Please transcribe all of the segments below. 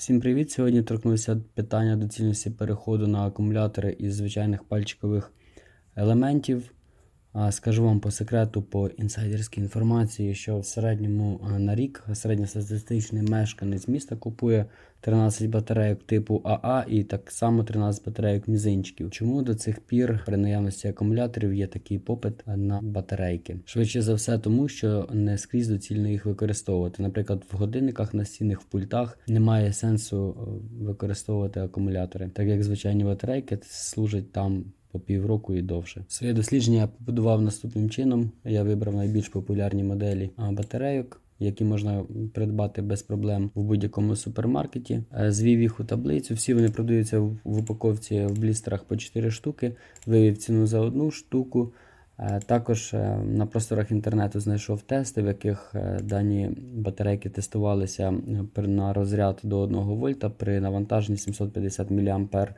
Всім привіт! Сьогодні торкнувся питання доцільності переходу на акумулятори із звичайних пальчикових елементів. А, Скажу вам по секрету, по інсайдерській інформації, що в середньому на рік середньостатистичний мешканець міста купує 13 батарейок типу АА і так само 13 батарейок мізинчиків. Чому до цих пір при наявності акумуляторів є такий попит на батарейки? Швидше за все, тому що не скрізь доцільно їх використовувати. Наприклад, в годинниках настінних в пультах немає сенсу е, використовувати акумулятори, так як звичайні батарейки служать там по півроку і довше. Своє дослідження я побудував наступним чином. Я вибрав найбільш популярні моделі батарейок. Які можна придбати без проблем в будь-якому супермаркеті. Е, Звів їх у таблицю. Всі вони продаються в упаковці в блістерах по 4 штуки. Вивів ціну за одну штуку. Е, Також е, на просторах інтернету знайшов тести, в яких дані батарейки тестувалися на розряд до 1 вольта при навантаженні 750 мА.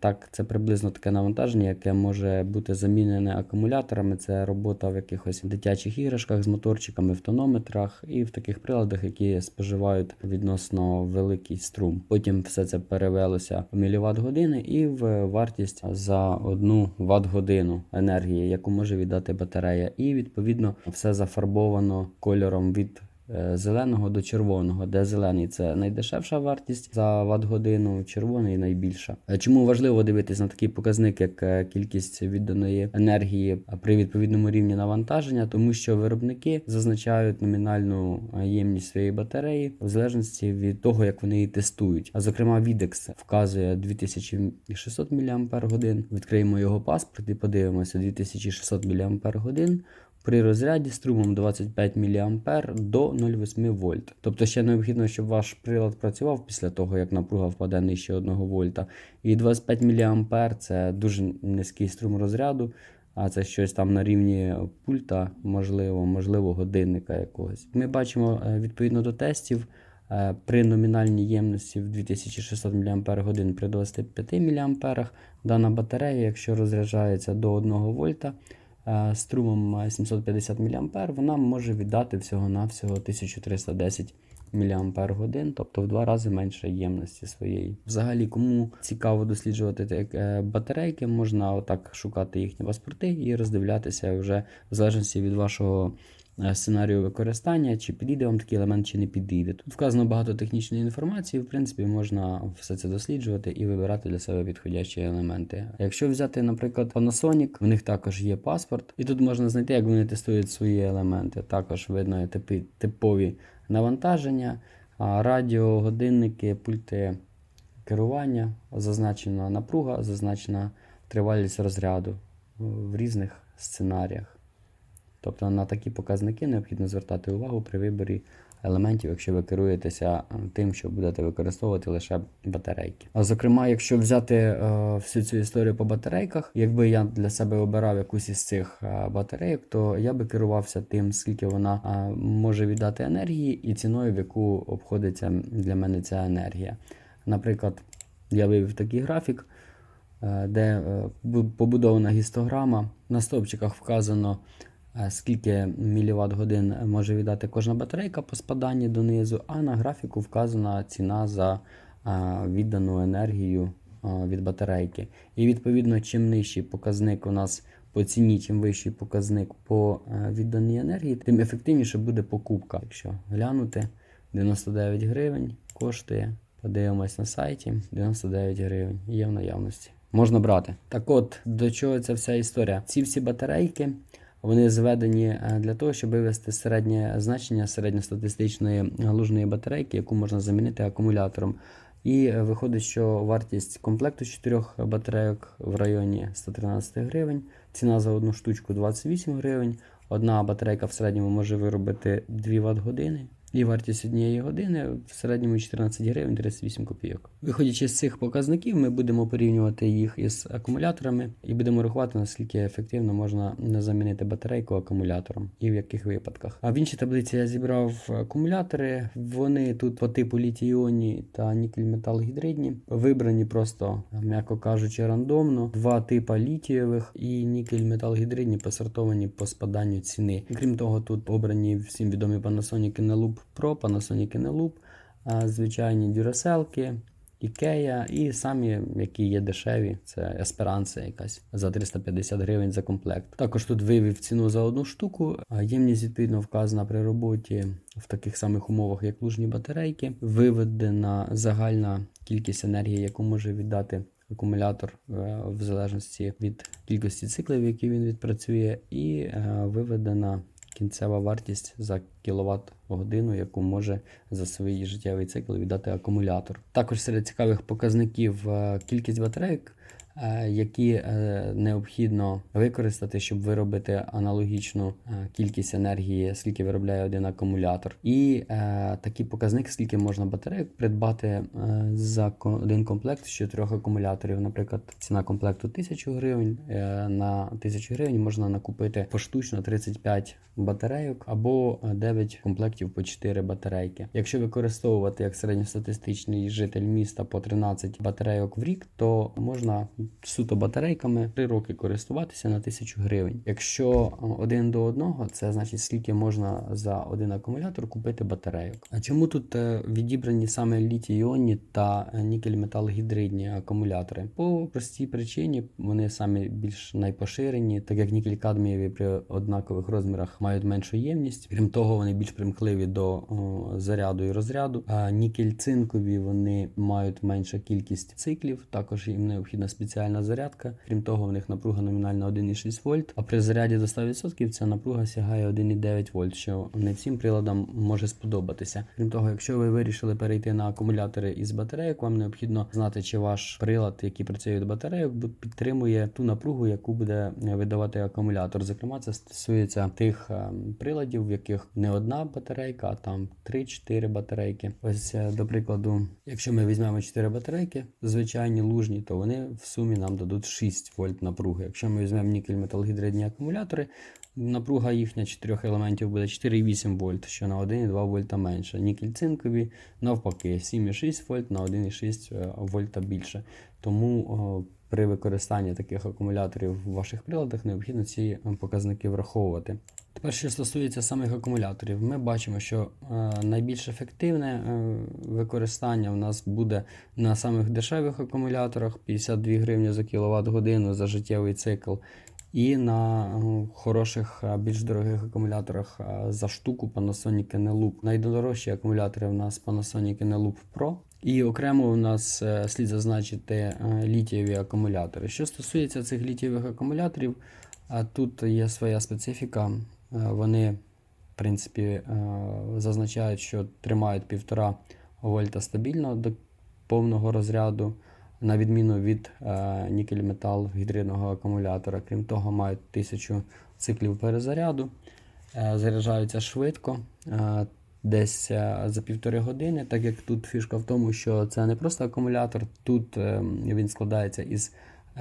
Так, це приблизно таке навантаження, яке може бути замінене акумуляторами. Це робота в якихось дитячих іграшках з моторчиками, в тонометрах і в таких приладах, які споживають відносно великий струм. Потім все це перевелося в міліватт години і в вартість за одну ватт годину енергії, яку може віддати батарея. І відповідно все зафарбовано кольором від зеленого до червоного, де зелений це найдешевша вартість за ватт годину, червоний найбільша. Е, Чому важливо дивитись на такий показник, як е, кількість відданої енергії е, при відповідному рівні навантаження, тому що виробники зазначають номінальну е, ємність своєї батареї в залежності від того, як вони її тестують. А зокрема, Videx вказує 2600 мАч. Відкриємо його паспорт і подивимося 2600 мАч при розряді струмом 25 мА до 0,8 вольт. Тобто ще необхідно, щоб ваш прилад працював після того, як напруга впаде нижче 1 вольта. І 25 мА це дуже низький струм розряду. А це щось там на рівні пульта, можливо, можливо, годинника якогось. Ми бачимо е, відповідно до тестів. е, При номінальній ємності в 2600 мАч при 25 мА дана батарея, якщо розряджається до 1 вольта, е, струмом е, 750 мА, вона може віддати всього-навсього 1310 мАч, тобто в два рази менше ємності своєї. Взагалі, кому цікаво досліджувати так, е, батарейки, можна отак шукати їхні паспорти і роздивлятися вже в залежності від вашого е, сценарію використання, чи підійде вам такий елемент, чи не підійде. Тут вказано багато технічної інформації, в принципі, можна все це досліджувати і вибирати для себе підходящі елементи. Якщо взяти, наприклад, Panasonic, в них також є паспорт, і тут можна знайти, як вони тестують свої елементи. Також видно типи, типові навантаження, радіогодинники, радіо, годинники, пульти керування, зазначена напруга, зазначена тривалість розряду в різних сценаріях. Тобто на такі показники необхідно звертати увагу при виборі елементів, якщо ви керуєтеся е, тим, що будете використовувати лише батарейки. А зокрема, якщо взяти е, всю цю історію по батарейках, якби я для себе обирав якусь із цих е, батарейок, то я би керувався тим, скільки вона е, може віддати енергії, і ціною, в яку обходиться для мене ця енергія. Наприклад, я вивів такий графік, е, де побудована гістограма. На стовпчиках вказано, скільки міліватт годин може віддати кожна батарейка по спаданні донизу, а на графіку вказана ціна за віддану енергію від батарейки. І відповідно, чим нижчий показник у нас по ціні, чим вищий показник по е, відданій енергії, тим ефективніше буде покупка. Якщо глянути, 99 гривень коштує. Подивимось на сайті 99 гривень. Є в наявності. Можна брати. Так от, до чого ця вся історія? Ці всі батарейки вони зведені е, для того, щоб вивести середнє значення середньостатистичної лужної батарейки, яку можна замінити акумулятором. І е, виходить, що вартість комплекту 4 батарейок в районі 113 гривень, ціна за одну штучку 28 гривень. Одна батарейка в середньому може виробити 2 Вт години. І вартість однієї години в середньому 14 гривень 38 копійок. Виходячи з цих показників, ми будемо порівнювати їх із акумуляторами і будемо рахувати, наскільки ефективно можна замінити батарейку акумулятором і в яких випадках. А в іншій таблиці я зібрав акумулятори. Вони тут по типу літій-іонні та нікель-метал-гідридні. Вибрані просто, м'яко кажучи, рандомно. Два типа літієвих і нікель-метал-гідридні посортовані по спаданню ціни. Крім того, тут обрані всім відомі Panasonic Eneloop Pro, Panasonic Eneloop, звичайні дюраселки, Ікея і самі, які є дешеві, це Есперанса якась за 350 гривень за комплект. Також тут вивів ціну за одну штуку. Ємність відповідно вказана при роботі в таких самих умовах, як лужні батарейки. Виведена загальна кількість енергії, яку може віддати акумулятор е, в залежності від кількості циклів, які він відпрацює, і е, виведена кінцева вартість за кіловат годину, яку може за свій життєвий цикл віддати акумулятор. Також серед цікавих показників е, кількість батарейок. Е, Які е, необхідно використати, щоб виробити аналогічну е, кількість енергії, скільки виробляє один акумулятор, і такий показник, скільки можна батарейок придбати за один комплект з чотирьох акумуляторів. Наприклад, ціна комплекту 1000 гривень. На 1000 гривень можна накупити поштучно 35 батарейок або е, 9 комплектів по 4 батарейки. Якщо використовувати як середньостатистичний житель міста по 13 батарейок в рік, то можна суто батарейками 3 роки користуватися на 1000 гривень. Якщо один до одного, це значить скільки можна за один акумулятор купити батарейок. А чому тут е, відібрані саме літій-іонні та е, нікель-метал-гідридні акумулятори? По простій причині вони самі більш найпоширені, так як нікель-кадмієві при однакових розмірах мають меншу ємність. Крім того, вони більш примхливі до о, заряду і розряду. А нікель-цинкові вони мають меншу кількість циклів. Також їм необхідна спеціальна зарядка. Крім того, в них напруга номінальна 1,6 вольт. А при заряді до 100% ця напруга сягає 1,9 вольт, що не всім приладам може сподобатися. Крім того, якщо ви вирішили перейти на акумулятори із батарейок, вам необхідно знати, чи ваш прилад, який працює від батарейок, підтримує ту напругу, яку буде видавати акумулятор. Зокрема, це стосується тих е, приладів, в яких не одна батарейка, а там 3-4 батарейки. Ось, е, до прикладу, якщо ми візьмемо 4 батарейки, звичайні лужні, то вони в сумі нам дадуть 6 вольт напруги. Якщо ми візьмемо нікель металгідридні акумулятори, напруга їхня чотирьох елементів буде 4,8 вольт, що на 1,2 вольта менше. Нікель цинкові навпаки 7,6 вольт на 1,6 е, вольта більше. Тому при використанні таких акумуляторів в ваших приладах необхідно ці е, показники враховувати. Тепер, що стосується самих акумуляторів, ми бачимо, що е, найбільш ефективне е, використання в нас буде на самих дешевих акумуляторах 52 гривні за кіловат годину за життєвий цикл. І на е, хороших, більш дорогих акумуляторах за штуку Panasonic Eneloop. Найдорожчі акумулятори в нас Panasonic Eneloop Pro. І окремо у нас е, слід зазначити літієві акумулятори. Що стосується цих літієвих акумуляторів, тут є своя специфіка. Е, Вони, в принципі, е, зазначають, що тримають 1,5 вольта стабільно до повного розряду, на відміну від е, нікель-метал гідридного акумулятора. Крім того, мають 1000 циклів перезаряду, заряджаються швидко. Десь за півтори години, так як тут фішка в тому, що це не просто акумулятор, тут е, він складається із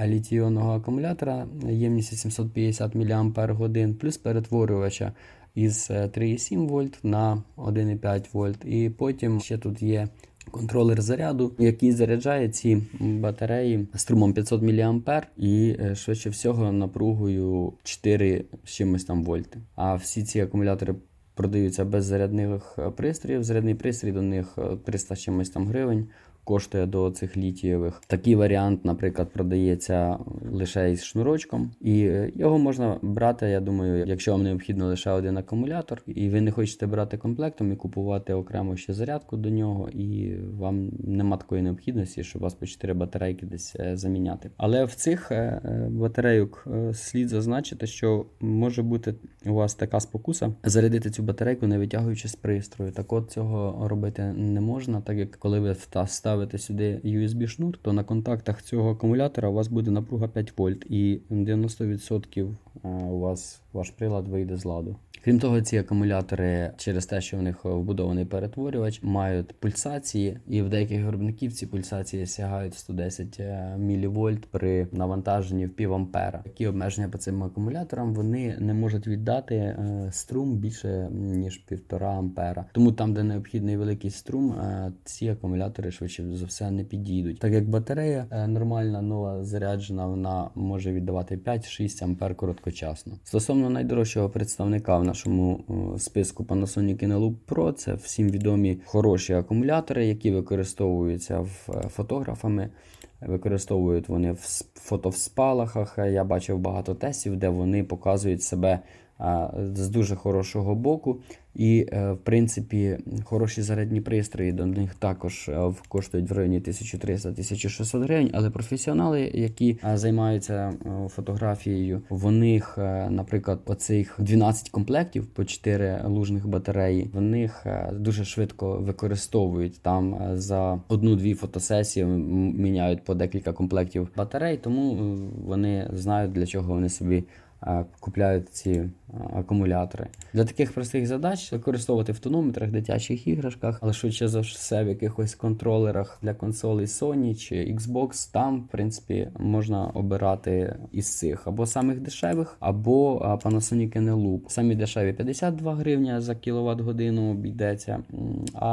літій-іонного акумулятора ємністю 750 мАч, плюс перетворювача із е, 3,7 вольт на 1,5 вольт. І потім ще тут є контролер заряду, який заряджає ці батареї струмом 500 мА і е, швидше всього напругою 4 з чимось там вольти. А всі ці акумулятори продаються без зарядних е, пристроїв. Зарядний пристрій до них е, 300 з чимось там гривень. Коштує до цих літієвих. Такий варіант, наприклад, продається лише із шнурочком, і е, його можна брати, я думаю, якщо вам необхідно лише один акумулятор, і ви не хочете брати комплектом і купувати окремо ще зарядку до нього, і вам нема такої необхідності, щоб у вас по 4 батарейки десь е, заміняти. Але в цих е, батарейок слід зазначити, що може бути у вас така спокуса зарядити цю батарейку, не витягуючи з пристрою. Так от цього робити не можна, так як коли ви вта- ставите сюди USB шнур, то на контактах цього акумулятора у вас буде напруга 5 вольт, і 90% е, у вас ваш прилад вийде з ладу. Крім того, ці акумулятори через те, що в них вбудований перетворювач, мають пульсації, і в деяких виробників ці пульсації сягають 110 мВ при навантаженні в пів ампера. Такі обмеження по цим акумуляторам вони не можуть віддати е, струм більше ніж 1,5 ампера. Тому там, де необхідний великий струм, е, ці акумулятори швидше за все не підійдуть. Так як батарея е, нормальна, нова заряджена, вона може віддавати 5-6 ампер короткочасно. Стосовно найдорожчого представника в нашому е, списку Panasonic Eneloop Pro. Це всім відомі хороші акумулятори, які використовуються е, фотографами. Використовують вони в фотовспалахах. Я бачив багато тестів, де вони показують себе з дуже хорошого боку. І, е, в принципі, хороші зарядні пристрої до них також е, коштують в районі 1300-1600 гривень. Але професіонали, які е, займаються фотографією, в них, наприклад, оцих 12 комплектів по 4 лужних батареї, в них дуже швидко використовують там за одну-дві фотосесії міняють по декілька комплектів батарей, тому вони знають для чого вони собі купляють ці акумулятори. Для таких простих задач використовувати в тонометрах, дитячих іграшках, але швидше за все в якихось контролерах для консолей Sony чи Xbox. Там, в принципі, можна обирати із цих або самих дешевих, або Panasonic Eneloop. Самі дешеві 52 гривня за кіловат годину обійдеться, а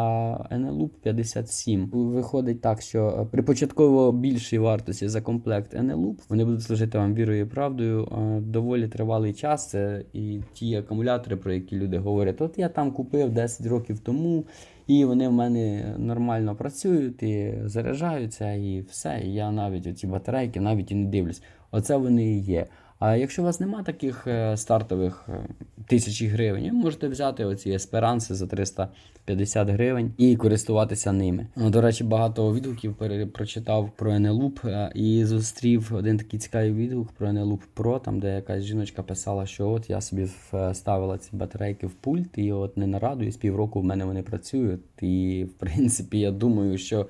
Eneloop 57. Виходить так, що е, при початково більшій вартості за комплект Eneloop вони будуть служити вам вірою і правдою е, доволі тривалий час. І ті акумулятори, про які люди говорять, от я там купив 10 років тому, і вони в мене нормально працюють і заряджаються, і все. І я навіть оці батарейки навіть і не дивлюсь. Оце вони і є. А якщо у вас нема таких е, стартових е, тисячі гривень, ви можете взяти оці есперанси за 350 гривень і користуватися ними. Ну, До речі, багато відгуків прочитав про Eneloop е, і зустрів один такий цікавий відгук про Eneloop Pro, там де якась жіночка писала, що от я собі вставила ці батарейки в пульт, і от не нарадую, з півроку в мене вони працюють. І в принципі, я думаю, що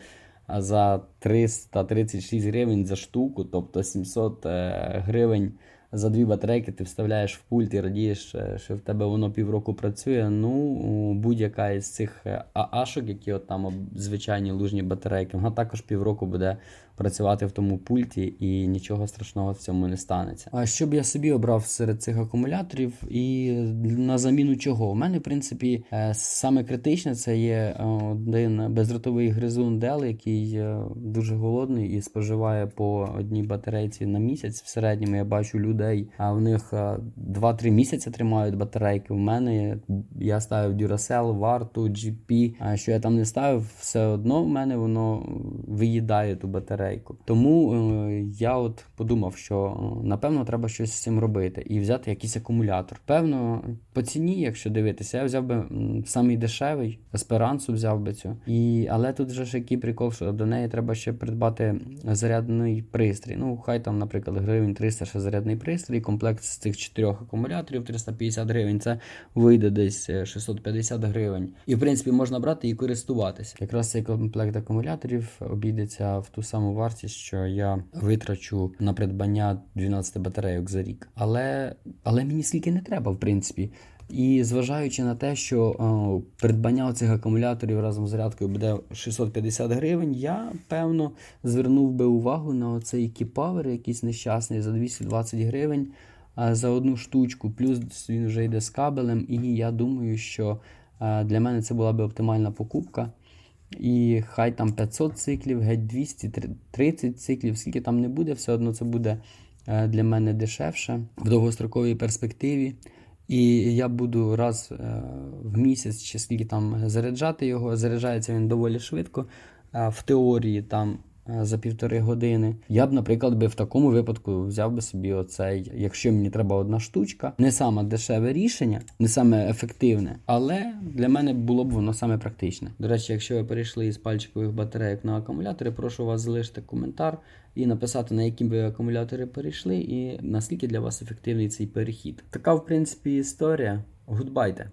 а за 336 гривень за штуку, тобто 700 е, гривень за дві батарейки ти вставляєш в пульт і радієш, е, що в тебе воно півроку працює. Ну, будь-яка із цих е, ААшок, які от там звичайні лужні батарейки, вона також півроку буде працювати в тому пульті і нічого страшного в цьому не станеться. А що б я собі обрав серед цих акумуляторів і на заміну чого? У мене, в принципі, е, саме критичне це є один бездротовий гризун Dell, який дуже голодний і споживає по одній батарейці на місяць. В середньому я бачу людей, а в них е, 2-3 місяці тримають батарейки. У мене я ставив Duracell, Варту, GP. А що я там не ставив, все одно в мене воно виїдає ту батарейку. Тому е, я от подумав, що е, напевно треба щось з цим робити і взяти якийсь акумулятор. Певно, по ціні, якщо дивитися, я взяв би самий дешевий, есперансу взяв би цю. І, але тут же ж який прикол, що до неї треба ще придбати зарядний пристрій. Ну, хай там, наприклад, гривень 300 ще зарядний пристрій, комплект з цих чотирьох акумуляторів 350 гривень. Це вийде десь е, 650 гривень. І в принципі можна брати і користуватися. Якраз цей комплект акумуляторів обійдеться в ту саму вартість, що я витрачу на придбання 12 батарейок за рік. Але, але мені скільки не треба, в принципі. І зважаючи на те, що о, придбання цих акумуляторів разом з зарядкою буде 650 гривень, я певно звернув би увагу на цей кіпавер, якийсь нещасний за 220 гривень а, за одну штучку. Плюс він вже йде з кабелем, і я думаю, що а, для мене це була би оптимальна покупка. І хай там 500 циклів, геть 230 циклів, скільки там не буде, все одно це буде е, для мене дешевше в довгостроковій перспективі. І я буду раз е, в місяць чи скільки там заряджати його. Заряджається він доволі швидко. Е, В теорії там за півтори години. Я б, наприклад, би в такому випадку взяв би собі оцей, якщо мені треба одна штучка, не саме дешеве рішення, не саме ефективне, але для мене було б воно саме практичне. До речі, якщо ви перейшли із пальчикових батарейок на акумулятори, прошу вас залишити коментар і написати, на які ви акумулятори перейшли, і наскільки для вас ефективний цей перехід. Така, в принципі, історія. Гудбайте!